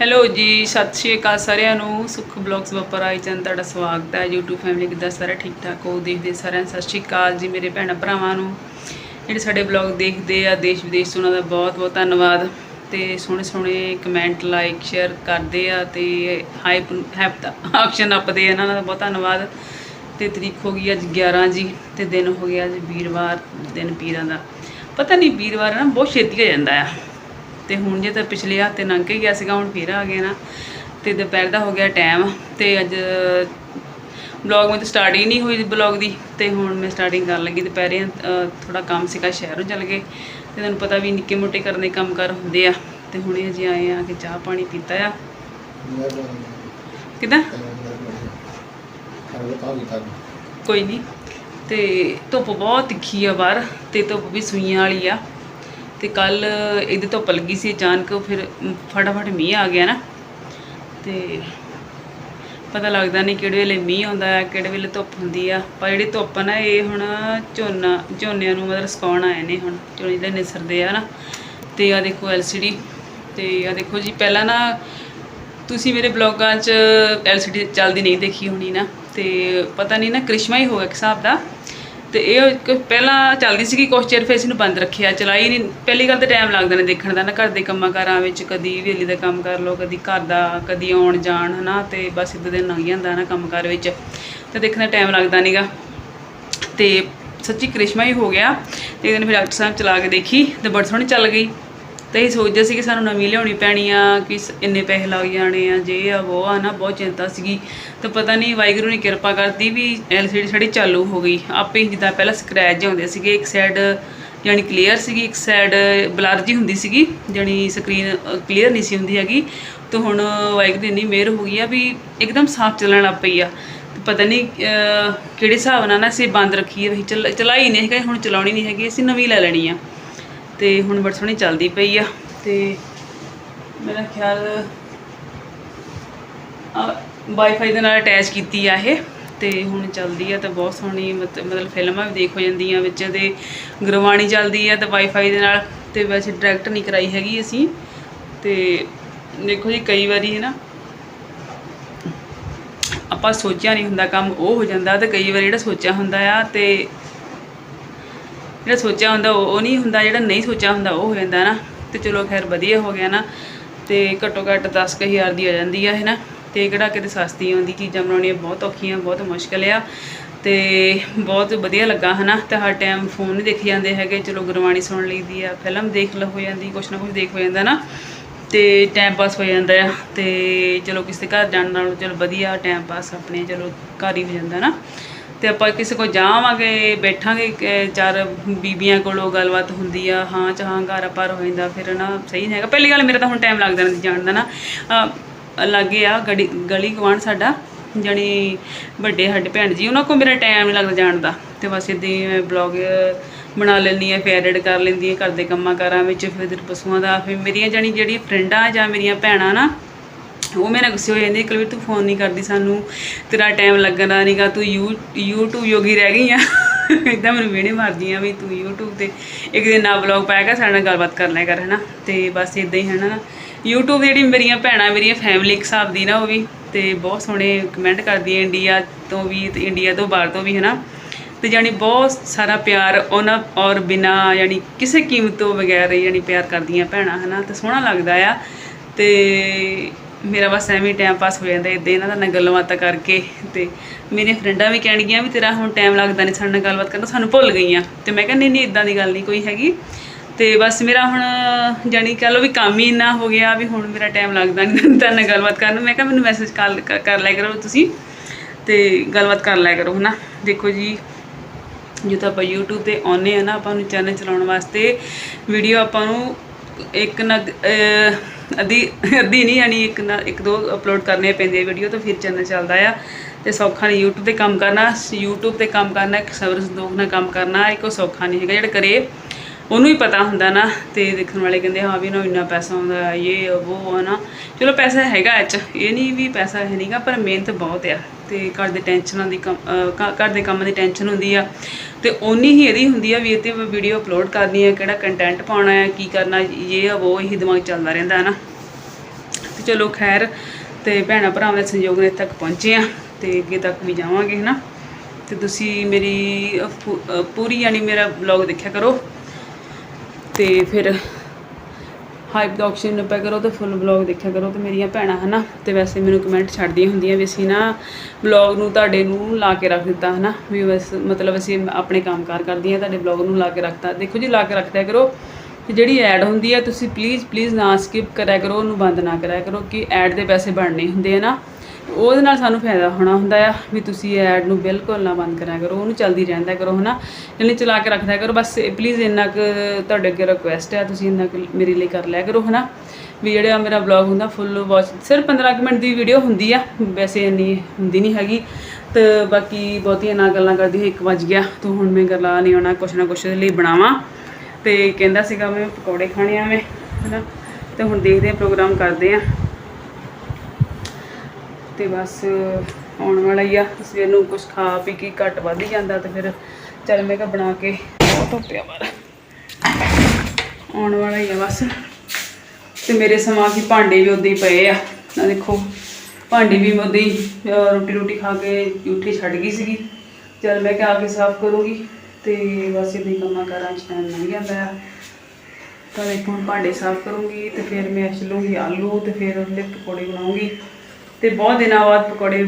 Hello ਜੀ, ਸਤਿ ਸ਼੍ਰੀ ਅਕਾਲ ਸਾਰਿਆਂ ਨੂੰ। ਸੁਖ ਬਲੌਗਸ ਵਪਰ ਆਈ ਚੰਦ ਤੁਹਾਡਾ ਸਵਾਗਤ ਹੈ। YouTube ਫੈਮਿਲੀ ਕਿੱਦਾਂ ਸਾਰੇ ਠੀਕ ਠਾਕ ਹੋ? ਦੇਖਦੇ ਸਾਰਿਆਂ ਸਤਿ ਸ਼੍ਰੀ ਅਕਾਲ ਜੀ, ਮੇਰੇ ਭੈਣਾਂ ਭਰਾਵਾਂ ਨੂੰ। ਜਿਹੜੇ ਸਾਡੇ ਬਲੌਗ ਦੇਖਦੇ ਆ, ਦੇਸ਼ ਵਿਦੇਸ਼ ਤੋਂ ਉਹਨਾਂ ਦਾ ਬਹੁਤ ਬਹੁਤ ਧੰਨਵਾਦ। ਤੇ ਸੋਹਣੇ ਸੋਹਣੇ ਕਮੈਂਟ ਲਾਈਕ ਸ਼ੇਅਰ ਕਰਦੇ ਆ ਤੇ ਹਾਈਪ ਹੈਪ ਦਾ ਆਪਸ਼ਨ ਆਪਦੇ ਆ, ਇਹਨਾਂ ਦਾ ਬਹੁਤ ਧੰਨਵਾਦ। ਤੇ ਤਰੀਕ ਹੋ ਗਈ ਅੱਜ 11 ਜੀ ਤੇ ਦਿਨ ਹੋ ਗਿਆ ਅੱਜ ਵੀਰਵਾਰ, ਦਿਨ ਪੀਰਾਂ ਦਾ। ਪਤਾ ਨਹੀਂ ਵੀਰਵਾਰ ਨਾ, ਬਹੁਤ ਛੇਤੀ ਹੋ ਜਾਂਦਾ ਆ। ਤੇ ਹੁਣ ਜੇ ਤਾਂ ਪਿਛਲੇ ਹਫ਼ਤੇ ਲੰਘ ਕੇ ਗਿਆ ਸੀਗਾ ਹੁਣ ਫੇਰ ਆ ਗਿਆ ਨਾ। ਤੇ ਦੁਪਹਿਰ ਦਾ ਹੋ ਗਿਆ ਟਾਈਮ ਤੇ ਅੱਜ ਬਲੌਗ ਮੈਂ ਤਾਂ ਸਟਾਰਟ ਹੀ ਨਹੀਂ ਹੋਈ ਬਲੌਗ ਦੀ। ਤੇ ਹੁਣ ਮੈਂ ਸਟਾਰਟਿੰਗ ਕਰਨ ਲੱਗੀ ਦੁਪਹਿਰੇ ਅਹ, ਥੋੜਾ ਕੰਮ ਸੀਗਾ ਸ਼ਹਿਰੋਂ ਚੱਲ ਗਏ। ਤੇ ਤੁਹਾਨੂੰ ਪਤਾ ਵੀ ਨਿੱਕੇ ਮੋਟੇ ਕਰਨੇ ਕੰਮ ਕਰ ਹੁੰਦੇ ਆ। ਤੇ ਹੁਣੇ ਅਜੇ ਆਏ ਆ ਕਿ ਚਾਹ ਪਾਣੀ ਪੀਤਾ ਆ। ਕਿਦਾਂ? ਕੋਈ ਨਹੀਂ। ਤੇ ਧੁੱਪ ਬਹੁਤ ਤਿੱਖੀ ਆ ਬਾਹਰ ਤੇ ਧੁੱਪ ਵੀ ਸੂਈਆਂ ਵਾਲੀ ਆ। ਤੇ ਕੱਲ ਇਹਦੇ ਧੁੱਪ ਲੱਗੀ ਸੀ ਅਚਾਨਕ ਫਿਰ ਫਟਾਫਟ ਮੀਂਹ ਆ ਗਿਆ ਨਾ। ਤੇ ਪਤਾ ਲੱਗਦਾ ਨਹੀਂ ਕਿਹੜੇ ਵੇਲੇ ਮੀਂਹ ਆਉਂਦਾ ਹੈ, ਕਿਹੜੇ ਵੇਲੇ ਧੁੱਪ ਹੁੰਦੀ ਆ। ਪਰ ਜਿਹੜੀ ਧੁੱਪ ਨਾ, ਇਹ ਹੁਣ ਝੋਨਾ, ਝੋਨਿਆਂ ਨੂੰ ਮਤਲਬ ਸੁਕਾਉਣ ਆਏ ਨੇ ਹੁਣ, ਝੋਨੇ ਜਿਹੜੇ ਨਿਸਰਦੇ ਆ ਨਾ। ਤੇ ਆ ਦੇਖੋ LCD ਤੇ ਆ ਦੇਖੋ ਜੀ, ਪਹਿਲਾਂ ਨਾ ਤੁਸੀਂ ਮੇਰੇ ਬਲੌਗਾਂ 'ਚ LCD ਚੱਲਦੀ ਨਹੀਂ ਦੇਖੀ ਹੋਣੀ ਨਾ। ਤੇ ਪਤਾ ਨਹੀਂ ਨਾ, ਕ੍ਰਿਸ਼ਮਾ ਹੀ ਹੋਇਆ ਇੱਕ ਹਿਸਾਬ ਦਾ। ਤੇ ਇਹ ਇੱਕ ਪਹਿਲਾਂ ਚੱਲਦੀ ਸੀਗੀ ਕੁਛ ਚਿਰ, ਫਿਰ ਇਸ ਨੂੰ ਬੰਦ ਰੱਖਿਆ। ਚਲਾਈ ਨਹੀਂ ਪਹਿਲੀ ਗੱਲ ਤਾਂ ਟਾਈਮ ਲੱਗਦਾ ਨੇ ਦੇਖਣ ਦਾ ਨਾ, ਘਰ ਦੇ ਕੰਮਾਂ ਕਾਰਾਂ ਵਿੱਚ ਕਦੀ ਹਵੇਲੀ ਦਾ ਕੰਮ ਕਰ ਲਓ, ਕਦੀ ਘਰ ਦਾ, ਕਦੀ ਆਉਣ ਜਾਣ, ਹਨਾ, ਤੇ ਬਸ ਇਦਾਂ ਦਿਨ ਲੰਘ ਜਾਂਦਾ ਨਾ ਕੰਮ ਕਾਰ ਵਿੱਚ। ਤੇ ਦੇਖਣ ਦਾ ਟਾਈਮ ਲੱਗਦਾ ਨਹੀਂਗਾ ਤੇ ਸੱਚੀ ਕ੍ਰਿਸ਼ਮਾ ਹੀ ਹੋ ਗਿਆ। ਤੇ ਇੱਕ ਦਿਨ ਫਿਰ ਡਾਕਟਰ ਸਾਹਿਬ ਚਲਾ ਕੇ ਦੇਖੀ ਤੇ ਬੜੀ ਸੋਹਣੀ ਚੱਲ ਗਈ। ਤੇ ਇਹ ਸੋਚਦੇ ਸੀ ਕਿ ਸਾਨੂੰ ਨਵੀਂ ਲਿਆਉਣੀ ਪੈਣੀ ਆ ਕਿ ਸ- ਇੰਨੇ ਪੈਸੇ ਲੱਗ ਜਾਣੇ ਆ ਜੇ ਆ ਉਹ ਆ ਨਾ ਬਹੁਤ ਚਿੰਤਾ ਸੀਗੀ। ਤੇ ਪਤਾ ਨਹੀਂ ਵਾਹਿਗੁਰੂ ਨੇ ਕਿਰਪਾ ਕਰਤੀ ਵੀ ਐਲਸੀਡੀ ਸਾਡੀ ਚਾਲੂ ਹੋ ਗਈ। ਆਪੇ ਹੀ ਜਿੱਦਾਂ ਪਹਿਲਾਂ ਸਕ੍ਰੈਚ ਆਉਂਦੇ ਸੀਗੇ ਇੱਕ ਸਾਈਡ ਜਾਣੀ ਕਲੀਅਰ ਸੀਗੀ ਇੱਕ ਸਾਈਡ ਬਲਰ ਜੀ ਹੁੰਦੀ ਸੀਗੀ ਜਾਣੀ ਸਕਰੀਨ ਕਲੀਅਰ ਨਹੀਂ ਸੀ ਹੁੰਦੀ ਹੈਗੀ। ਤੇ ਹੁਣ ਵਾਹਿਗੁਰੂ ਦੀ ਇੰਨੀ ਮਿਹਰ ਹੋ ਗਈ ਆ ਵੀ ਇੱਕਦਮ ਸਾਫ਼ ਚੱਲਣ ਲੱਗ ਪਈ ਆ। ਤੇ ਪਤਾ ਨਹੀਂ ਅਹ, ਕਿਹੜੇ ਹਿਸਾਬ ਨਾਲ ਨਾ ਅਸੀਂ ਬੰਦ ਰੱਖੀ ਹੈ ਵੀ ਚੱਲ ਚਲਾਈ ਨਹੀਂ ਹੈਗਾ ਹੁਣ ਚਲਾਉਣੀ ਨਹੀਂ ਹੈਗੀ ਅਸੀਂ ਨਵੀਂ ਲੈ ਲੈਣੀ ਆ। ਤੇ ਹੁਣ ਬੜੀ ਸੋਹਣੀ ਚੱਲਦੀ ਪਈ ਆ ਤੇ ਮੇਰਾ ਖਿਆਲ ਵਾਈਫਾਈ ਦੇ ਨਾਲ ਅਟੈਚ ਕੀਤੀ ਆ ਇਹ ਤੇ ਹੁਣ ਚੱਲਦੀ ਆ ਤਾਂ ਬਹੁਤ ਸੋਹਣੀ, ਮਤ- ਮਤਲਬ ਫਿਲਮਾਂ ਵੀ ਦੇਖ ਹੋ ਜਾਂਦੀਆਂ ਵਿੱਚ ਤੇ ਗੁਰਬਾਣੀ ਚੱਲਦੀ ਆ ਤਾਂ ਵਾਈਫਾਈ ਦੇ ਨਾਲ ਤੇ ਵੈਸੇ ਡਾਇਰੈਕਟ ਨਹੀਂ ਕਰਾਈ ਹੈਗੀ ਅਸੀਂ ਤੇ ਦੇਖੋ ਜੀ ਕਈ ਵਾਰੀ ਹੈ ਨਾ ਆਪਾਂ ਸੋਚਿਆ ਨਹੀਂ ਹੁੰਦਾ ਕੰਮ ਉਹ ਹੋ ਜਾਂਦਾ ਤੇ ਕਈ ਵਾਰੀ ਜਿਹੜਾ ਸੋਚਿਆ ਹੁੰਦਾ ਆ ਤੇ ਜਿਹੜਾ ਸੋਚਿਆ ਹੁੰਦਾ ਉਹ ਉਹ ਨਹੀਂ ਹੁੰਦਾ, ਜਿਹੜਾ ਨਹੀਂ ਸੋਚਿਆ ਹੁੰਦਾ ਉਹ ਹੋ ਜਾਂਦਾ ਨਾ। ਤੇ ਚਲੋ ਖੈਰ ਵਧੀਆ ਹੋ ਗਿਆ ਨਾ। ਤੇ ਘੱਟੋ ਘੱਟ 10000 ਦੀ ਆ ਜਾਂਦੀ ਆ ਹੈ ਨਾ ਤੇ ਕਿਹੜਾ ਕਿਤੇ ਸਸਤੀ ਆਉਂਦੀ, ਚੀਜ਼ਾਂ ਬਣਾਉਣੀਆਂ ਬਹੁਤ ਔਖੀਆਂ, ਬਹੁਤ ਮੁਸ਼ਕਲ ਆ। ਤੇ ਬਹੁਤ ਵਧੀਆ ਲੱਗਾ, ਹਨਾ। ਤੇ ਹਰ ਟਾਈਮ ਫੋਨ ਨਹੀਂ ਦੇਖੇ ਜਾਂਦੇ ਹੈਗੇ। ਚਲੋ ਗੁਰਬਾਣੀ ਸੁਣ ਲਈਦੀ ਆ, ਫਿਲਮ ਦੇਖ ਲ ਹੋ ਜਾਂਦੀ, ਕੁਛ ਨਾ ਕੁਛ ਦੇਖ ਹੋ ਜਾਂਦਾ ਨਾ। ਤੇ ਟਾਈਮ ਪਾਸ ਹੋ ਜਾਂਦਾ ਆ। ਤੇ ਚਲੋ ਕਿਸੇ ਘਰ ਜਾਣ ਨਾਲੋਂ ਚਲੋ ਵਧੀਆ ਟਾਈਮ ਪਾਸ ਆਪਣੇ ਚਲੋ ਘਰ ਹੀ ਹੋ ਜਾਂਦਾ ਨਾ। ਤੇ ਆਪਾਂ ਕਿਸੇ ਕੋਲ ਜਾਵਾਂਗੇ, ਬੈਠਾਂਗੇ ਚਾਰ ਬੀਬੀਆਂ ਕੋਲੋਂ ਗੱਲਬਾਤ ਹੁੰਦੀ ਆ, ਹਾਂ ਚਾਹਾਂ ਘਰ ਪਰ ਹੋ ਜਾਂਦਾ, ਫਿਰ ਨਾ ਸਹੀ ਨਹੀਂ ਹੈਗਾ। ਪਹਿਲੀ ਗੱਲ ਮੇਰਾ ਤਾਂ ਹੁਣ ਟਾਈਮ ਲੱਗਦਾ ਨਹੀਂ ਜਾਣ ਦਾ ਨਾ। ਅਹ ਆ ਗੜੀ, ਗਲੀ ਗਵਾਂਢ ਸਾਡਾ, ਜਾਣੀ ਵੱਡੇ ਸਾਡੇ ਭੈਣ ਜੀ, ਉਹਨਾਂ ਕੋਲ ਮੇਰਾ ਟਾਈਮ ਨਹੀਂ ਲੱਗਦਾ ਜਾਣ ਦਾ। ਤੇ ਬਸ ਇਦਾਂ ਹੀ ਮੈਂ ਬਲੌਗ ਬਣਾ ਲੈਂਦੀ ਆ, ਫਿਰ ਐਡਿਟ ਕਰ ਲੈਂਦੀ ਆ, ਘਰ ਦੇ ਕੰਮਾਂ ਕਾਰਾਂ ਵਿੱਚ, ਫਿਰ ਪਸ਼ੂਆਂ ਦਾ, ਫਿਰ ਮੇਰੀਆਂ ਜਾਣੀ ਜਿਹੜੀ ਫਰੈਂਡਾਂ ਜਾਂ ਮੇਰੀਆਂ ਭੈਣਾਂ ਨਾ ਉਹ ਮੇਰੇ ਨਾਲ ਗੁੱਸੇ ਹੋ ਜਾਂਦੀ ਕੁਲਵੀਰ ਤੂੰ ਫੋਨ ਨਹੀਂ ਕਰਦੀ ਸਾਨੂੰ, ਤੇਰਾ ਟਾਈਮ ਲੱਗਣਾ ਨਹੀਂਗਾ, ਤੂੰ ਯੂ, YouTube ਯੋਗੀ ਰਹਿ ਗਈ ਆ। ਇਦਾਂ ਮੈਨੂੰ ਵੀਣੇ ਮਾਰਦੀਆਂ ਵੀ ਤੂੰ YouTube ਤੇ ਇੱਕ ਦਿਨ ਨਾ ਵਲੌਗ ਪਾਏਗਾ ਸਾਡੇ ਨਾਲ ਗੱਲਬਾਤ ਕਰ ਲਿਆ ਕਰ, ਹਨਾ? ਤੇ ਬਸ ਇਦਾਂ ਹੀ ਹਨਾ। YouTube ਜਿਹੜੀ ਮੇਰੀਆਂ ਭੈਣਾਂ, ਮੇਰੀਆਂ ਫੈਮਿਲੀ ਇੱਕ ਹਿਸਾਬ ਦੀ ਨਾ ਉਹ ਵੀ, ਤੇ ਬਹੁਤ ਸੋਹਣੇ ਕਮੈਂਟ ਕਰਦੀਆਂ ਇੰਡੀਆ ਤੋਂ ਵੀ, ਤੇ ਇੰਡੀਆ ਤੋਂ ਬਾਹਰ ਤੋਂ ਵੀ, ਹਨਾ? ਤੇ ਜਾਨੀ ਬਹੁਤ ਸਾਰਾ ਪਿਆਰ ਉਹਨਾਂ ਔਰ ਬਿਨਾ ਯਾਨੀ ਕਿਸੇ ਕੀਮਤ ਤੋਂ ਬਗੈਰ ਯਾਨੀ ਪਿਆਰ ਕਰਦੀਆਂ ਭੈਣਾਂ, ਹਨਾ? ਤੇ ਸੋਹਣਾ ਲੱਗਦਾ ਆ। ਤੇ ਮੇਰਾ ਬਸ ਐਵੇਂ ਟਾਈਮ ਪਾਸ ਹੋ ਜਾਂਦਾ ਇਦਾਂ ਇਹਨਾਂ ਦਾ ਨਾਲ ਗੱਲਾਂ ਬਾਤਾਂ ਕਰਕੇ ਤੇ ਮੇਰੀਆਂ ਫਰੈਂਡਾਂ ਵੀ ਕਹਿਣਗੀਆਂ ਵੀ ਤੇਰਾ ਹੁਣ ਟਾਈਮ ਲੱਗਦਾ ਨਹੀਂ ਸਾਡੇ ਨਾਲ ਗੱਲਬਾਤ ਕਰਨ ਸਾਨੂੰ ਭੁੱਲ ਗਈਆਂ। ਤੇ ਮੈਂ ਕਹਿੰਦੀ ਨਹੀਂ ਇਦਾਂ ਦੀ ਗੱਲ ਨਹੀਂ ਕੋਈ ਹੈਗੀ। ਤੇ ਬਸ ਮੇਰਾ ਹੁਣ ਜਾਨੀ ਕਹ ਲਓ ਵੀ ਕੰਮ ਹੀ ਇੰਨਾ ਹੋ ਗਿਆ ਵੀ ਹੁਣ ਮੇਰਾ ਟਾਈਮ ਲੱਗਦਾ ਨਹੀਂ ਤਾਂ ਨਾਲ ਗੱਲਬਾਤ ਕਰਨ ਮੈਂ ਕਿਹਾ, ਮੈਨੂੰ ਮੈਸੇਜ ਕਰ ਕਰ ਲਿਆ ਕਰੋ ਤੁਸੀਂ। ਤੇ ਗੱਲਬਾਤ ਕਰ ਲਿਆ ਕਰੋ, ਹਨਾ। ਦੇਖੋ ਜੀ, ਜਦੋਂ ਆਪਾਂ YouTube ਤੇ ਆਉਨੇ ਆ ਨਾ, ਆਪਾਂ ਨੂੰ ਚੈਨਲ ਚਲਾਉਣ ਵਾਸਤੇ ਵੀਡੀਓ ਆਪਾਂ ਨੂੰ ਇੱਕ ਨਾ ਅੱਧੀ ਅੱਧੀ ਨਹੀਂ, ਯਾਨੀ ਇੱਕ ਨਾ ਇੱਕ ਦੋ ਅਪਲੋਡ ਕਰਨੇ ਪੈਂਦੇ ਵੀਡੀਓ ਤਾਂ ਫਿਰ ਚੈਨਲ ਚੱਲਦਾ ਆ। ਤੇ ਸੌਖਾ ਨਹੀਂ, YouTube ਤੇ ਕੰਮ ਕਰਨਾ, YouTube ਤੇ ਕੰਮ ਕਰਨਾ, ਇੱਕ ਸਬਰ ਸੰਤੋਖ ਨਾਲ ਕੰਮ ਕਰਨਾ ਇਹ ਕੋਈ ਸੌਖਾ ਨਹੀਂ ਹੈਗਾ ਜਿਹੜਾ ਕਰੇ। ਉਹਨੂੰ ਹੀ ਪਤਾ ਹੁੰਦਾ ਨਾ, ਤੇ ਦੇਖਣ ਵਾਲੇ ਕਹਿੰਦੇ, ਹਾਂ ਵੀ ਨਾ ਇੰਨਾ ਪੈਸਾ ਆਉਂਦਾ ਇਹ ਉਹ ਆ ਨਾ। ਚਲੋ ਪੈਸਾ ਹੈਗਾ ਇਹ ਇਹ ਨਹੀਂ ਵੀ ਪੈਸਾ ਹੈ ਨਹੀਂਗਾ, ਪਰ ਮਿਹਨਤ ਬਹੁਤ ਆ, ਤੇ ਘਰ ਦੇ ਟੈਨਸ਼ਨਾਂ ਦੀ ਕੰਮ ਘਰ ਦੇ ਕੰਮ ਦੀ ਟੈਨਸ਼ਨ ਹੁੰਦੀ ਆ, ਤੇ ਓਨੀ ਹੀ ਇਹਦੀ ਹੁੰਦੀ ਆ ਵੀ ਇਹ ਤੇ ਵੀਡੀਓ ਅਪਲੋਡ ਕਰਨੀ ਆ, ਕਿਹੜਾ ਕੰਟੈਂਟ ਪਾਉਣਾ ਆ, ਕੀ ਕਰਨਾ ਇਹ ਆ ਉਹ ਇਹੀ ਦਿਮਾਗ ਚੱਲਦਾ ਰਹਿੰਦਾ, ਹੈ ਨਾ? ਤੇ ਚਲੋ ਖੈਰ, ਤੇ ਭੈਣਾ ਭਰਾਵਾਂ ਦੇ ਸੰਯੋਗ ਨੇ ਇੱਥੇ ਤੱਕ ਪਹੁੰਚੇ ਆ, ਤੇ ਅੱਗੇ ਤੱਕ ਵੀ ਜਾਵਾਂਗੇ ਹਨਾ ਤੇ ਤੁਸੀਂ ਮੇਰੀ ਪੂਰੀ ਯਾਨੀ ਮੇਰਾ ਵਲੌਗ ਦੇਖਿਆ ਕਰੋ। ਤੇ ਫਿਰ ਹਾਈਪ ਦਾ ਆਪਸ਼ਨ ਨੂੰ ਕਰੋ ਤੇ ਫੁੱਲ ਵਲੌਗ ਦੇਖਿਆ ਕਰੋ ਤੇ ਮੇਰੀਆਂ ਭੈਣਾਂ, ਹਨਾ? ਤੇ ਵੈਸੇ ਮੈਨੂੰ ਕਮੈਂਟ ਛੱਡਦੀਆਂ ਹੁੰਦੀਆਂ ਵੀ ਅਸੀਂ ਨਾ ਵਲੌਗ ਨੂੰ ਤੁਹਾਡੇ ਨੂੰ ਲਾ ਕੇ ਰੱਖ ਦਿੱਤਾ, ਹਨਾ? ਵੀ ਬਸ ਮਤਲਬ ਅਸੀਂ ਆਪਣੇ ਕੰਮਕਾਰ ਕਰਦੀਆਂ, ਤੁਹਾਡੇ ਵਲੌਗ ਨੂੰ ਲਾ ਕੇ ਰੱਖਤਾ। ਦੇਖੋ ਜੀ, ਲਾ ਕੇ ਰੱਖਦਿਆ ਕਰੋ। ਤੇ ਜਿਹੜੀ ਐਡ ਹੁੰਦੀ ਹੈ ਤੁਸੀਂ ਪਲੀਜ਼ ਪਲੀਜ਼ ਨਾ ਸਕਿਪ ਕਰਿਆ ਕਰੋ, ਉਹਨੂੰ ਬੰਦ ਨਾ ਕਰਿਆ ਕਰੋ, ਕਿ ਐਡ ਦੇ ਪੈਸੇ ਬਣਨੇ ਹੁੰਦੇ ਆ ਨਾ। ਉਹਦੇ ਨਾਲ ਸਾਨੂੰ ਫਾਇਦਾ ਹੋਣਾ ਹੁੰਦਾ ਆ ਵੀ ਤੁਸੀਂ ਐਡ ਨੂੰ ਬਿਲਕੁਲ ਨਾ ਬੰਦ ਕਰਿਆ ਕਰੋ, ਉਹਨੂੰ ਚੱਲਦੀ ਰਹਿੰਦਾ ਕਰੋ, ਹਨਾ? ਇਹਨੇ ਚਲਾ ਕੇ ਰੱਖਦਾ ਕਰੋ, ਬਸ ਪਲੀਜ਼ ਇੰਨਾ ਕੁ ਤੁਹਾਡੇ ਅੱਗੇ ਰਿਕੁਐਸਟ ਹੈ ਤੁਸੀਂ ਇੰਨਾ ਕੁ ਮੇਰੇ ਲਈ ਕਰ ਲਿਆ ਕਰੋ, ਹਨਾ? ਵੀ ਜਿਹੜਾ ਮੇਰਾ ਵਲੌਗ ਹੁੰਦਾ ਫੁੱਲ ਵਾਚ ਸਿਰਫ 15 ਕੁ ਮਿੰਟ ਦੀ ਵੀਡੀਓ ਹੁੰਦੀ ਆ, ਵੈਸੇ ਇੰਨੀ ਹੁੰਦੀ ਨਹੀਂ ਹੈਗੀ, ਤੇ ਬਾਕੀ ਬਹੁਤੀਆਂ ਨਾ ਗੱਲਾਂ ਕਰਦੀ ਹੋਈ 1 ਵਜ ਗਿਆ, ਤੂੰ ਹੁਣ ਮੈਂ ਗੱਲਾਂ ਨਹੀਂ ਆਉਣਾ, ਕੁਛ ਨਾ ਕੁਛ ਇਹਦੇ ਲਈ ਬਣਾਵਾਂ, ਤੇ ਕਹਿੰਦਾ ਸੀਗਾ ਮੈਂ ਪਕੌੜੇ ਖਾਣੇ ਆ ਮੈਂ, ਹਨਾ? ਤੇ ਹੁਣ ਦੇਖਦੇ ਆ ਪ੍ਰੋਗਰਾਮ ਕਰਦੇ ਆ। ਤੇ ਬਸ ਆਉਣ ਵਾਲਾ ਹੀ ਆ। ਸਵੇਰ ਨੂੰ ਕੁਝ ਖਾ ਪੀ ਕੇ ਘੱਟ ਵੱਧ ਹੀ ਜਾਂਦਾ ਤੇ ਫਿਰ ਚੱਲ ਮੈਂ ਕਿਹਾ ਬਣਾ ਕੇ ਬਹੁਤ ਧੁੱਪਿਆ ਬਾਹਰ। ਆਉਣ ਵਾਲਾ ਹੀ ਆ ਬਸ। ਤੇ ਮੇਰੇ ਸਮਾਂ ਕੀ ਭਾਂਡੇ ਵੀ ਉਦਾਂ ਹੀ ਪਏ ਆ। ਆ ਦੇਖੋ, ਭਾਂਡੇ ਵੀ ਮੈਂ ਉਦਾਂ ਹੀ ਰੋਟੀ ਰੋਟੀ ਖਾ ਕੇ ਜੂਠੀ ਛੱਡ ਗਈ ਸੀਗੀ। ਚੱਲ ਮੈਂ ਕਿਹਾ ਆ ਕੇ ਸਾਫ਼ ਕਰੂੰਗੀ ਤੇ ਬਸ ਇਦਾਂ ਹੀ ਕੰਮਾਂ ਕਾਰਾਂ ਚ ਟਾਈਮ ਲੰਘ ਜਾਂਦਾ ਆ। ਤਾਂ ਦੇਖੋ ਹੁਣ ਭਾਂਡੇ ਸਾਫ਼ ਕਰੂੰਗੀ ਤੇ ਫਿਰ ਮੈਂ ਛਿਲੂੰਗੀ ਆਲੂ ਤੇ ਫਿਰ ਉਹਦੇ ਪਕੌੜੇ ਬਣਾਉਂਗੀ। ਤੇ ਬਹੁਤ ਦਿਨਾਂ ਬਾਅਦ ਪਕੌੜੇ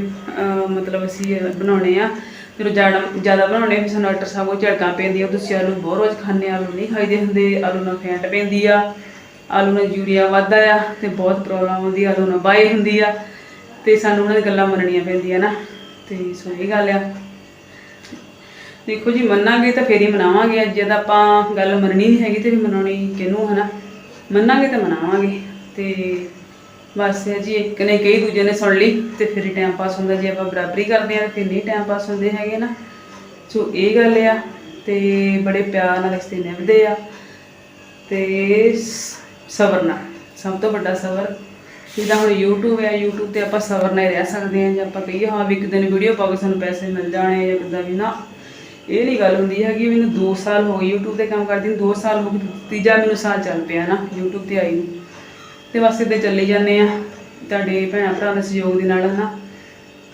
ਮਤਲਬ ਅਸੀਂ ਬਣਾਉਣੇ ਆ। ਜਦੋਂ ਜ਼ਿਆਦਾ ਜ਼ਿਆਦਾ ਬਣਾਉਣੇ ਵੀ ਸਾਨੂੰ ਡਾਕਟਰ ਸਾਹਿਬ ਉਹ ਝੜਕਾਂ ਪੈਂਦੀਆਂ ਉਹ ਤੁਸੀਂ ਆਲੂ ਬਹੁਤ ਰੋਜ਼ ਖਾਂਦੇ ਆਲੂ ਨਹੀਂ ਖਾਈਦੇ ਹੁੰਦੇ, ਆਲੂ ਨਾਲ ਫੈਂਟ ਪੈਂਦੀ ਆ, ਆਲੂ ਨਾਲ ਯੂਰੀਆ ਵੱਧਦਾ ਆ ਤੇ ਬਹੁਤ ਪ੍ਰੋਬਲਮ ਆਉਂਦੀ ਆਲੂ ਨਾਲ ਬਾਈ ਹੁੰਦੀ ਆ ਤੇ ਸਾਨੂੰ ਉਹਨਾਂ ਦੀ ਗੱਲਾਂ ਮੰਨਣੀਆਂ ਪੈਂਦੀਆਂ ਨਾ, ਤੇ ਸੋ ਇਹ ਗੱਲ ਆ। ਦੇਖੋ ਜੀ, ਮੰਨਾਂਗੇ ਤਾਂ ਫੇਰ ਹੀ ਮਨਾਵਾਂਗੇ, ਅੱਜ ਜਦ ਆਪਾਂ ਗੱਲ ਮੰਨਣੀ ਨਹੀਂ ਹੈਗੀ ਤੇ ਵੀ ਮਨਾਉਣੀ ਕਿਹਨੂੰ, ਹਨਾ? ਮੰਨਾਂਗੇ ਤਾਂ ਮਨਾਵਾਂਗੇ, ਤੇ ਬਸ ਜੀ, ਇੱਕ ਨੇ ਕਈ ਦੂਜੇ ਨੇ ਸੁਣ ਲਈ ਤੇ ਫਿਰ ਹੀ ਟਾਈਮ ਪਾਸ ਹੁੰਦਾ। ਜੇ ਆਪਾਂ ਬਰਾਬਰੀ ਕਰਦੇ ਆ ਫਿਰ ਨਹੀਂ ਟਾਈਮ ਪਾਸ ਹੁੰਦੇ ਹੈਗੇ ਨਾ, ਸੋ ਇਹ ਗੱਲ ਆ ਤੇ ਬੜੇ ਪਿਆਰ ਨਾਲ ਰਿਸ਼ਤੇ ਨਿਭਦੇ ਆ ਤੇ ਸਬਰ ਨਾਲ, ਸਭ ਤੋਂ ਵੱਡਾ ਸਬਰ। ਜਿੱਦਾਂ ਹੁਣ YouTube ਹੈ YouTube ਤੇ ਆਪਾਂ ਸਬਰ ਨਾਲ ਰਹਿ ਸਕਦੇ ਹਾਂ ਜੇ ਆਪਾਂ ਕਹੀਏ, ਹਾਂ ਵੀ ਇੱਕ ਦਿਨ ਵੀਡੀਓ ਪਾ ਕੇ ਸਾਨੂੰ ਪੈਸੇ ਮਿਲ ਜਾਣੇ ਜਾਂ ਕਿੱਦਾਂ ਵੀ ਨਾ। ਇਹ ਨਹੀਂ ਗੱਲ ਹੁੰਦੀ ਹੈਗੀ, ਮੈਨੂੰ 2 ਸਾਲ ਹੋ ਗਏ YouTube ਤੇ ਕੰਮ ਕਰਦੀ ਨੂੰ 2 ਸਾਲ ਹੋ ਗਏ, ਤੀਜਾ ਮੈਨੂੰ ਸਾਲ ਚੱਲ ਪਿਆ ਨਾ, YouTube ਤੇ ਆਈ ਨੂੰ। ਤੇ ਬਸ ਇੱਦਾਂ ਚੱਲੀ ਜਾਂਦੇ ਆ ਤੁਹਾਡੇ ਭੈਣਾਂ ਭਰਾ ਦੇ ਸਹਿਯੋਗ ਦੇ ਨਾਲ ਹਨਾ।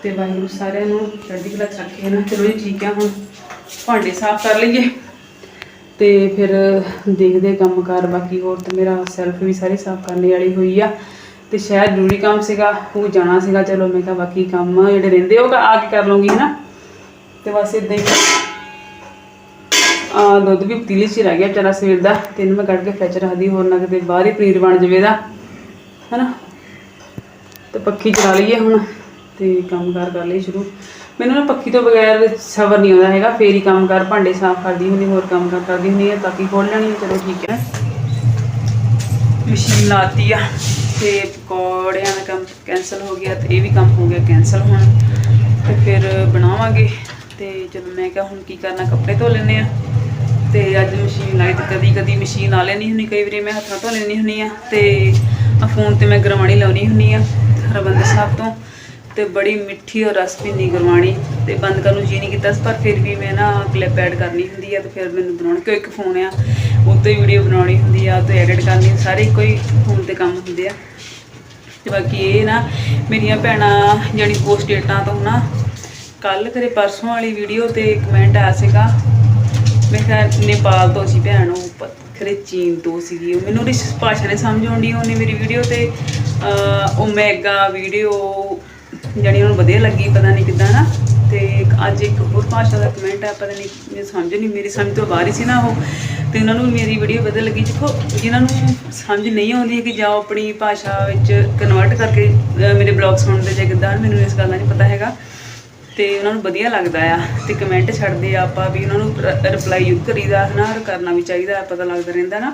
ਤੇ ਵਾਹਿਗੁਰੂ ਸਾਰਿਆਂ ਨੂੰ ਚੜ੍ਹਦੀ ਕਲਾ 'ਚ ਰੱਖੇ ਨਾ ਚਲੋ ਜੀ, ਠੀਕ ਆ ਹੁਣ ਭਾਂਡੇ ਸਾਫ਼ ਕਰ ਲਈਏ। ਤੇ ਫਿਰ ਦੇਖਦੇ ਕੰਮਕਾਰ ਬਾਕੀ ਹੋਰ ਤੇ ਮੇਰਾ ਸੈਲਫ ਵੀ ਸਾਰੀ ਸਾਫ਼ ਕਰਨ ਵਾਲੀ ਹੋਈ ਆ। ਤੇ ਸ਼ਾਇਦ ਜ਼ਰੂਰੀ ਕੰਮ ਸੀਗਾ, ਉਹ ਜਾਣਾ ਸੀਗਾ। ਚਲੋ ਮੈਂ ਕਿਹਾ ਬਾਕੀ ਕੰਮ ਜਿਹੜੇ ਰਹਿੰਦੇ ਉਹ ਆ ਕੇ ਕਰ ਲਵਾਂਗੀ ਹਨਾ। ਤੇ ਬਸ ਇਦਾਂ ਹੀ। ਆ ਦੁੱਧ ਵੀ ਪਤੀਲੀ 'ਚ ਰਹਿ ਗਿਆ ਵਿਚਾਰਾ ਸਵੇਰ ਦਾ। ਤਿੰਨ ਮੈਂ ਕੱਢ ਕੇ ਫ੍ਰਿਜ ਰੱਖਦੀ, ਹੋਰ ਨਾ ਕਿਤੇ ਬਾਹਰ ਹੀ ਪਨੀਰ ਬਣ ਜਾਵੇ ਦਾ ਹਨਾ? ਤੇ ਪੱਖੀ ਚਲਾ ਲਈਏ ਹੁਣ ਤੇ ਕੰਮਕਾਰ ਕਰ ਲਈ ਸ਼ੁਰੂ। ਮੈਨੂੰ ਨਾ ਪੱਖੀ ਤੋਂ ਬਗੈਰ ਸਬਰ ਨਹੀਂ ਆਉਂਦਾ ਹੈਗਾ, ਫੇਰ ਹੀ ਕੰਮਕਾਰ ਭਾਂਡੇ ਸਾਫ਼ ਕਰਦੀ ਹੁੰਦੀ, ਹੋਰ ਕੰਮਕਾਰ ਕਰਦੀ ਹੁੰਦੀ ਹੈ ਤਾਂ ਕਿ ਖੋਲ ਲੈਣੀ ਹੈ ਚਲੋ ਠੀਕ ਹੈ। ਮਸ਼ੀਨ ਲਾਤੀ ਆ ਤੇ ਪਕੌੜਿਆਂ ਦਾ ਕੰਮ ਕੈਨਸਲ ਹੋ ਗਿਆ ਤੇ ਇਹ ਵੀ ਕੰਮ ਹੋ ਗਿਆ ਕੈਨਸਲ ਹੁਣ। ਤੇ ਫਿਰ ਬਣਾਵਾਂਗੇ ਤੇ ਜਦੋਂ ਮੈਂ ਕਿਹਾ ਹੁਣ ਕੀ ਕਰਨਾ, ਕੱਪੜੇ ਧੋ ਲੈਣੇ ਆ। ਤੇ ਅੱਜ ਮਸ਼ੀਨ ਲਾਈ ਤੇ ਕਦੀ ਕਦੀ ਮਸ਼ੀਨ ਆ ਲੈਣੀ ਹੁੰਦੀ, ਕਈ ਵਾਰੀ ਮੈਂ ਹੱਥਾਂ ਧੋ ਲੈਣੀ ਹੁੰਦੀ ਆ। ਤੇ ਆ ਫੋਨ ਤੇ ਮੈਂ ਗਰਵਾਣੀ ਲਾਉਣੀ ਹੁੰਦੀ ਆ ਹਰਬੰਦ ਸਾਹਿਬ ਤੋਂ, ਤੇ ਬੜੀ ਮਿੱਠੀ ਔਰ ਰਸ ਭਿੰਨੀ ਗਰਵਾਣੀ ਤੇ ਬੰਦ ਕਰਨ ਨੂੰ ਜੀ ਨਹੀਂ ਕੀਤਾ ਪਰ ਫਿਰ ਵੀ ਮੈਂ ਨਾ ਕਲਿੱਪ ਐਡ ਕਰਨੀ ਹੁੰਦੀ ਆ, ਤੇ ਫਿਰ ਮੈਨੂੰ ਬਣਾਉਣ, ਕਿਉਂ ਇੱਕ ਫੋਨ ਆ, ਉੱਤੇ ਵੀਡੀਓ ਬਣਾਉਣੀ ਹੁੰਦੀ ਆ ਤੇ ਐਡਿਟ ਕਰਨੀ, ਸਾਰੇ ਇੱਕੋ ਹੀ ਫੋਨ ਤੇ ਕੰਮ ਹੁੰਦੇ ਆ। ਤੇ ਬਾਕੀ ਇਹ ਨਾ, ਮੇਰੀਆਂ ਭੈਣਾਂ ਜਾਣੀ ਪੋਸਟ ਡੇਟਾਂ ਤੋਂ ਨਾ ਕੱਲ ਕਰੇ ਪਰਸੋਂ ਵਾਲੀ ਵੀਡੀਓ ਤੇ ਕਮੈਂਟ ਆਇਆ ਸੀਗਾ, ਮੈਂ ਕਿਹਾ ਨੇਪਾਲ ਤੋਂ ਸੀ ਭੈਣ ਉਹ ਖਰੇ ਚੀਨ ਤੋਂ ਸੀਗੀ। ਉਹ ਮੈਨੂੰ ਉਹਦੀ ਭਾਸ਼ਾ ਨਹੀਂ ਸਮਝ ਆਉਂਦੀ ਉਹਨੇ ਮੇਰੀ ਵੀਡੀਓ ਤੇ ਅਹ, ਓਮੇਗਾ ਵੀਡੀਓ ਜਾਣੀ ਉਹਨੂੰ ਵਧੀਆ ਲੱਗੀ ਪਤਾ ਨਹੀਂ ਕਿੱਦਾਂ ਨਾ। ਤੇ ਅੱਜ ਇੱਕ ਹੋਰ ਭਾਸ਼ਾ ਦਾ ਕਮੈਂਟ ਆ ਪਤਾ ਨਹੀਂ ਮੈਨੂੰ ਸਮਝ ਨਹੀਂ ਮੇਰੀ ਸਮਝ ਤੋਂ ਬਾਹਰ ਹੀ ਸੀ ਨਾ ਉਹ। ਤੇ ਉਹਨਾਂ ਨੂੰ ਮੇਰੀ ਵੀਡੀਓ ਵਧੀਆ ਲੱਗੀ। ਦੇਖੋ ਜਿਨ੍ਹਾਂ ਨੂੰ ਸਮਝ ਨਹੀਂ ਆਉਂਦੀ ਕਿ ਜਾਓ ਆਪਣੀ ਭਾਸ਼ਾ ਵਿੱਚ ਕਨਵਰਟ ਕਰਕੇ ਮੇਰੇ ਬਲੌਗ ਸੁਣਦੇ ਜੇ ਕਿੱਦਾਂ ਮੈਨੂੰ ਇਸ ਗੱਲ ਦਾ ਨਹੀਂ ਪਤਾ ਹੈਗਾ। ਤੇ ਉਹਨਾਂ ਨੂੰ ਵਧੀਆ ਲੱਗਦਾ ਆ ਤੇ ਕਮੈਂਟ ਛੱਡਦੇ ਆ ਆਪਾਂ ਵੀ ਉਹਨਾਂ ਨੂੰ ਰਿਪਲਾਈ ਯੂ ਕਰੀਦਾ, ਹਨਾ ਔਰ ਕਰਨਾ ਵੀ ਚਾਹੀਦਾ, ਪਤਾ ਲੱਗਦਾ ਰਹਿੰਦਾ ਨਾ।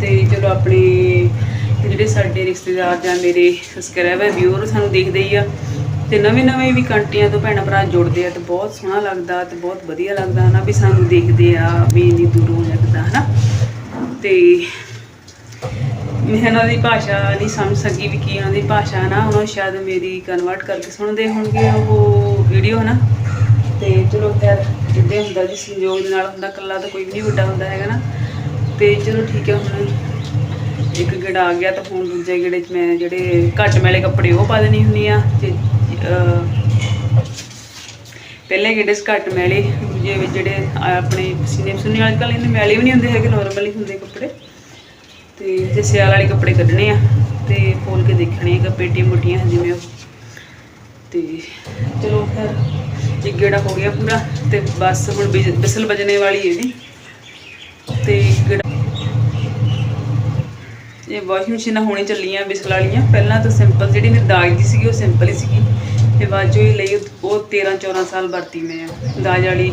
ਤੇ ਚਲੋ ਆਪਣੇ ਜਿਹੜੇ ਸਾਡੇ ਰਿਸ਼ਤੇਦਾਰ ਜਾਂ ਮੇਰੇ ਸਬਸਕ੍ਰਾਈਬਰ ਵਿਊਅਰ ਸਾਨੂੰ ਦੇਖਦੇ ਹੀ ਆ। ਤੇ ਨਵੇਂ ਨਵੇਂ ਵੀ ਕੰਟਰੀਆਂ ਤੋਂ ਭੈਣਾਂ ਭਰਾ ਜੁੜਦੇ ਆ ਤੇ ਬਹੁਤ ਸੋਹਣਾ ਲੱਗਦਾ ਤੇ ਬਹੁਤ ਵਧੀਆ ਲੱਗਦਾ, ਹਨਾ, ਵੀ ਸਾਨੂੰ ਦੇਖਦੇ ਆ, ਵੀ ਇੰਨੀ ਦੂਰੋਂ ਲੱਗਦਾ ਹਨਾ। ਤੇ ਮੈਂ ਉਹਨਾਂ ਦੀ ਭਾਸ਼ਾ ਨਹੀਂ ਸਮਝ ਸਕੀ ਵੀ ਕੀ ਉਹਨਾਂ ਦੀ ਭਾਸ਼ਾ ਨਾ ਉਹਨਾਂ ਨੂੰ ਸ਼ਾਇਦ ਮੇਰੀ ਕਨਵਰਟ ਕਰਕੇ ਸੁਣਦੇ ਹੋਣਗੇ ਉਹ ਵੀਡੀਓ ਨਾ। ਤੇ ਚਲੋ ਖੈਰ, ਜਿੱਦੇ ਹੁੰਦਾ ਜੀ ਸੰਯੋਗ ਦੇ ਨਾਲ ਹੁੰਦਾ ਕੱਲਾ ਤਾਂ ਕੋਈ ਵੀ ਨਹੀਂ ਵੱਡਾ ਹੁੰਦਾ ਹੈਗਾ ਨਾ। ਤੇ ਚਲੋ ਠੀਕ ਹੈ, ਹੁਣ ਇੱਕ ਗੇੜਾ ਆ ਗਿਆ ਤਾਂ ਹੁਣ ਦੂਜੇ ਗੇੜੇ 'ਚ ਮੈਂ ਜਿਹੜੇ ਘੱਟ ਮੈਲੇ ਕੱਪੜੇ ਉਹ ਪਾ ਦੇਣੀ ਹੁੰਦੀ ਆ ਤੇ ਪਹਿਲੇ ਗੇੜੇ 'ਚ ਘੱਟ ਮੈਲੇ, ਦੂਜੇ ਵਿੱਚ ਜਿਹੜੇ ਆਪਣੇ ਪਸੀਨੇ ਪਸੀਨੇ ਅੱਜ ਕੱਲ੍ਹ ਇਹਨੇ ਮੈਲੇ ਵੀ ਨਹੀਂ ਹੁੰਦੇ ਹੈਗੇ ਨਾਰਮਲ ਹੀ ਹੁੰਦੇ ਕੱਪੜੇ। ਤੇ ਜੇ ਸਿਆਲ ਵਾਲੇ ਕੱਪੜੇ ਕੱਢਣੇ ਆ ਤੇ ਖੋਲ ਕੇ ਦੇਖਣੇ ਆ ਪੇਟੀਆਂ ਮੁੱਟੀਆਂ ਜਿਵੇਂ ਉਹ। ਤੇ ਚਲੋ ਫਿਰ ਇੱਕ ਗੇੜਾ ਹੋ ਗਿਆ ਪੂਰਾ ਤੇ ਬਸ ਹੁਣ ਬਿਜ- ਬਿਸਲ ਵੱਜਣੇ ਵਾਲੀ ਹੈ ਇਹਦੀ ਤੇ ਗੇੜਾ ਇਹ ਵਾਸ਼ਿੰਗ ਮਸ਼ੀਨਾਂ ਹੋਣੀ ਚੱਲੀਆਂ ਬਿਸਲ ਵਾਲੀਆਂ। ਪਹਿਲਾਂ ਤਾਂ ਸਿੰਪਲ ਜਿਹੜੀ ਮੇਰੀ ਦਾਜ ਦੀ ਸੀਗੀ, ਉਹ ਸਿੰਪਲ ਹੀ ਸੀਗੀ। ਤੇ ਬਾਅਦ ਚੋਂ ਹੀ ਲਈ, ਉਹ 13 14 ਸਾਲ ਵਰਤੀ ਮੈਂ। ਦਾਜ ਵਾਲੀ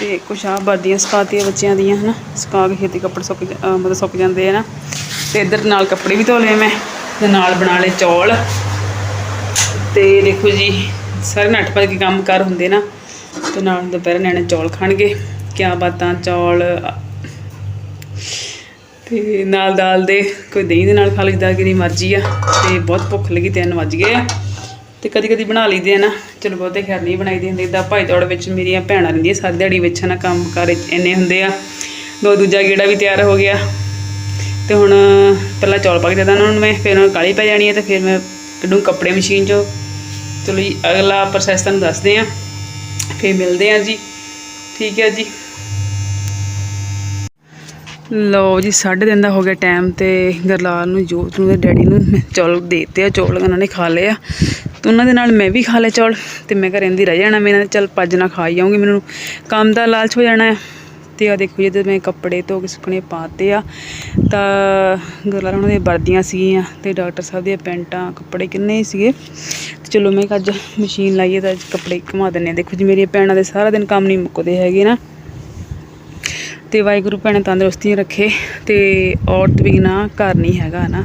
ਤੇ ਕੁਛ ਆ ਵਰਦੀਆਂ ਸੁਕਾਤੀਆਂ ਬੱਚਿਆਂ ਦੀਆਂ, ਹਨਾ? ਸੁਕਾ ਕੇ ਖੇਤੀ ਕੱਪੜੇ ਸੁੱਕ ਜਾ- ਮਤਲਬ ਸੁੱਕ ਜਾਂਦੇ ਆ ਨਾ। ਤੇ ਇੱਧਰ ਨਾਲ ਕੱਪੜੇ ਵੀ ਧੋ ਲਏ ਮੈਂ, ਤੇ ਨਾਲ ਬਣਾ ਲਏ ਚੌਲ। ਤੇ ਦੇਖੋ ਜੀ, ਸਾਰੇ ਨੱਠ ਭੱਜ ਕੇ ਕੰਮ ਕਰ ਹੁੰਦੇ ਨਾ, ਤੇ ਨਾਲ ਦੁਪਹਿਰ ਨਿਆਣੇ ਚੌਲ ਖਾਣਗੇ। ਕਿਆ ਬਾਤਾਂ, ਚੌਲ ਤੇ ਨਾਲ ਦਾਲ ਦੇ, ਕੋਈ ਦਹੀਂ ਦੇ ਨਾਲ ਖਾ ਲਈਦਾ ਕਿ ਨਹੀਂ ਮਰਜ਼ੀ ਆ। ਤੇ ਬਹੁਤ ਭੁੱਖ ਲੱਗੀ, ਤਿੰਨ ਵੱਜ ਗਏ ਆ। ਤੇ ਕਦੀ ਕਦੀ ਬਣਾ ਲਈਦੇ ਆ ਨਾ। ਚਲੋ ਬਹੁਤੇ ਖੈਰ ਨਹੀਂ ਬਣਾਈਦੇ ਹੁੰਦੇ। ਇਦਾਂ ਭਾਈ ਦੌੜ ਵਿੱਚ ਮੇਰੀਆਂ ਭੈਣਾਂ ਰਹਿੰਦੀਆਂ, ਸਾਰੀ ਦਿਹਾੜੀ ਵਿੱਚ ਨਾ ਕੰਮ ਕਾਰ ਇੰਨੇ ਹੁੰਦੇ ਆ। ਦੋ ਦੂਜਾ ਗੇੜਾ ਵੀ ਤਿਆਰ ਹੋ ਗਿਆ। ਤੇ ਹੁਣ ਪਹਿਲਾਂ ਚੌਲ ਪਾ ਕੇ ਦੇ ਉਹਨਾਂ ਨੂੰ ਮੈਂ ਫਿਰ ਉਹਨਾਂ ਨੂੰ ਕਾਲੀ ਪੈ ਜਾਣੀ ਹੈ ਤੇ ਫਿਰ ਮੈਂ ਕੱਢੂ ਕੱਪੜੇ ਮਸ਼ੀਨ 'ਚੋਂ। ਚਲੋ ਜੀ, ਅਗਲਾ ਪ੍ਰੋਸੈਸ ਤੁਹਾਨੂੰ ਦੱਸਦੇ ਆ। ਫਿਰ ਮਿਲਦੇ ਆ ਜੀ। ਠੀਕ ਹੈ ਜੀ। ਲਓ ਜੀ 3:30 ਦਾ ਹੋ ਗਿਆ ਟਾਈਮ ਤੇ ਗਰਲਾਲ ਨੂੰ, ਜੋਤ ਨੂੰ ਤੇ ਡੈਡੀ ਨੂੰ ਚੌਲ ਦੇ ਦਿੱਤੇ ਆ। ਚੌਲ ਉਹਨਾਂ ਨੇ ਖਾ ਲਏ ਆ। ਤੇ ਉਹਨਾਂ ਦੇ ਨਾਲ ਮੈਂ ਵੀ ਖਾ ਲਏ ਚੌਲ ਤੇ ਮੈਂ ਘਰੇ ਰਹਿੰਦੀ ਰਹਿ ਜਾਣਾ ਮੈਂ ਚੱਲ ਪੱਜ ਨਾ ਖਾ ਹੀ ਆਉਂਗੀ ਮੈਨੂੰ। ਕੰਮ ਦਾ ਲਾਲਚ ਹੋ ਜਾਣਾ ਹੈ। ਤੇ ਆ ਦੇਖੋ ਜਦੋਂ ਮੈਂ ਕੱਪੜੇ ਧੋ ਕੇ ਸੁੱਕਣੇ ਪਾਤੇ ਆ, ਤਾਂ ਗਰਲਾਲ ਉਹਨਾਂ ਦੀਆਂ ਵਰਦੀਆਂ ਸੀਗੀਆਂ ਤੇ ਡਾਕਟਰ ਸਾਹਿਬ ਦੀਆਂ ਪੈਂਟਾਂ, ਕੱਪੜੇ ਕਿੰਨੇ ਹੀ ਸੀਗੇ। ਤੇ ਚਲੋ ਮੈਂ ਕਿਹਾ ਅੱਜ ਮਸ਼ੀਨ ਲਾਈਏ ਤਾਂ ਕੱਪੜੇ ਘੁਮਾ ਦਿੰਨੇ ਆ ਦੇਖੋ ਜੀ, ਮੇਰੀਆਂ ਭੈਣਾਂ ਦੇ ਸਾਰਾ ਦਿਨ ਕੰਮ ਨਹੀਂ ਮੁੱਕਦੇ ਹੈਗੇ ਨਾ। ਤੇ ਵਾਹਿਗੁਰੂ ਭੈਣੇ ਤੰਦਰੁਸਤੀਆਂ ਰੱਖੇ ਤੇ ਔਰਤ ਵੀ ਘਰ ਨਹੀਂ ਹੈਗਾ ਨਾ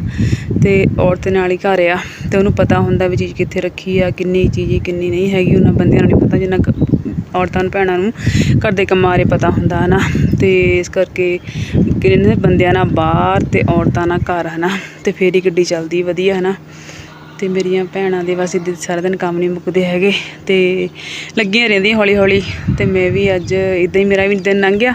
ਤੇ ਔਰਤ ਨਾਲ ਹੀ ਘਰ ਆ ਤੇ ਉਹਨੂੰ ਪਤਾ ਹੁੰਦਾ ਵੀ ਚੀਜ਼ ਕਿੱਥੇ ਰੱਖੀ ਆ, ਕਿੰਨੀ ਚੀਜ਼ ਕਿੰਨੀ ਨਹੀਂ ਹੈਗੀ, ਉਹਨਾਂ ਬੰਦਿਆਂ ਨੂੰ ਨਹੀਂ ਪਤਾ, ਜਿੰਨਾ ਕੁ ਔਰਤਾਂ ਨੂੰ, ਭੈਣਾਂ ਨੂੰ ਘਰ ਦੇ ਕੰਮਾਂ ਬਾਰੇ ਪਤਾ ਹੁੰਦਾ ਨਾ ਤੇ ਇਸ ਕਰਕੇ ਕਿੰਨੇ ਬੰਦਿਆਂ ਨਾਲ ਬਾਹਰ ਤੇ ਔਰਤਾਂ ਨਾਲ ਘਰ ਹਨਾ, ਤੇ ਫੇਰ ਹੀ ਗੱਡੀ ਚੱਲਦੀ ਵਧੀਆ ਹਨਾ, ਤੇ ਮੇਰੀਆਂ ਭੈਣਾਂ ਦੇ ਬਸ ਇੱਦਾਂ ਸਾਰਾ ਦਿਨ ਕੰਮ ਨਹੀਂ ਮੁੱਕਦੇ ਹੈਗੇ, ਤੇ ਲੱਗੀਆਂ ਰਹਿੰਦੀਆਂ ਹੌਲੀ ਹੌਲੀ ਤੇ ਮੈਂ ਵੀ ਅੱਜ ਇਦਾਂ ਹੀ ਮੇਰਾ ਵੀ ਦਿਨ ਲੰਘ ਗਿਆ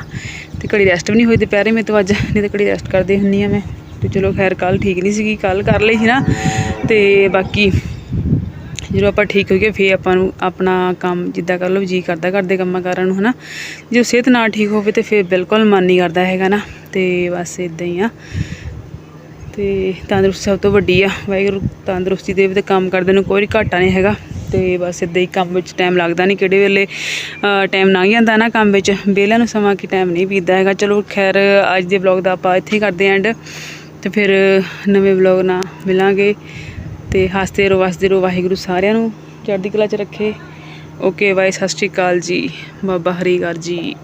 ਤੇ ਘੜੀ ਰੈਸਟ ਵੀ ਨਹੀਂ ਹੋਈ ਦੁਪਹਿਰੇ ਮੇਰੇ ਤੋਂ ਅੱਜ ਨਹੀਂ ਤਾਂ ਘੜੀ ਰੈਸਟ ਕਰਦੀ ਹੁੰਨੀ ਆ ਮੈਂ। ਤੇ ਚਲੋ ਖੈਰ ਕੱਲ ਠੀਕ ਨਹੀਂ ਸੀਗੀ ਕੱਲ ਕਰ ਲਈ ਸੀ ਨਾ। ਤੇ ਬਾਕੀ ਜਦੋਂ ਆਪਾਂ ਠੀਕ ਹੋ ਗਏ, ਫੇਰ ਆਪਾਂ ਨੂੰ ਆਪਣਾ ਕੰਮ ਜਿੱਦਾਂ ਕਰ ਲਓ, ਜੀ ਕਰਦਾ ਕਰਦੇ ਕੰਮਾਂ ਕਾਰਾਂ ਨੂੰ, ਹਨਾ। ਜੇ ਸਿਹਤ ਨਾ ਠੀਕ ਹੋਵੇ ਤੇ ਫੇਰ ਬਿਲਕੁਲ ਮਨ ਨਹੀਂ ਕਰਦਾ ਹੈਗਾ ਨਾ। ਤੇ ਬਸ ਇਦਾਂ ਹੀ ਆ। ਤੇ ਤੰਦਰੁਸਤੀ ਸਭ ਤੋਂ ਵੱਡੀ ਆ। ਵਾਹਿਗੁਰੂ ਤੰਦਰੁਸਤੀ ਦੇਵੇ ਤੇ ਕੰਮ ਕਰਦੇ ਨੂੰ ਕੋਈ ਘਾਟਾ ਨਹੀਂ ਹੈਗਾ। ਤੇ ਬਸ ਇਦਾਂ ਹੀ ਕੰਮ ਵਿੱਚ ਟਾਈਮ ਲੱਗਦਾ ਨਹੀਂ ਕਿਹੜੇ ਵੇਲੇ ਟਾਈਮ ਲੰਘ ਜਾਂਦਾ ਨਾ ਕੰਮ ਵਿੱਚ, ਵਿਹਲਿਆਂ ਨੂੰ ਸਮਾਂ ਕੀ ਟਾਈਮ ਨਹੀਂ ਬੀਤਦਾ ਹੈਗਾ। ਚਲੋ ਖੈਰ, ਅੱਜ ਦੇ ਵਲੌਗ ਦਾ ਆਪਾਂ ਇੱਥੇ ਹੀ ਕਰਦੇ ਐਂਡ ਤੇ ਫਿਰ ਨਵੇਂ ਵਲੌਗ ਨਾਲ ਮਿਲਾਂਗੇ ਤੇ ਹੱਸਦੇ ਰਹੋ ਵਸਦੇ ਰਹੋ, ਵਾਹਿਗੁਰੂ ਸਾਰਿਆਂ ਨੂੰ, ਚੜ੍ਹਦੀ ਕਲਾ 'ਚ ਰੱਖੇ। ਓਕੇ ਬਾਏ ਸਤਿ ਸ਼੍ਰੀ ਅਕਾਲ ਜੀ, ਬਾਬਾ ਹਰੀਗਰ ਜੀ।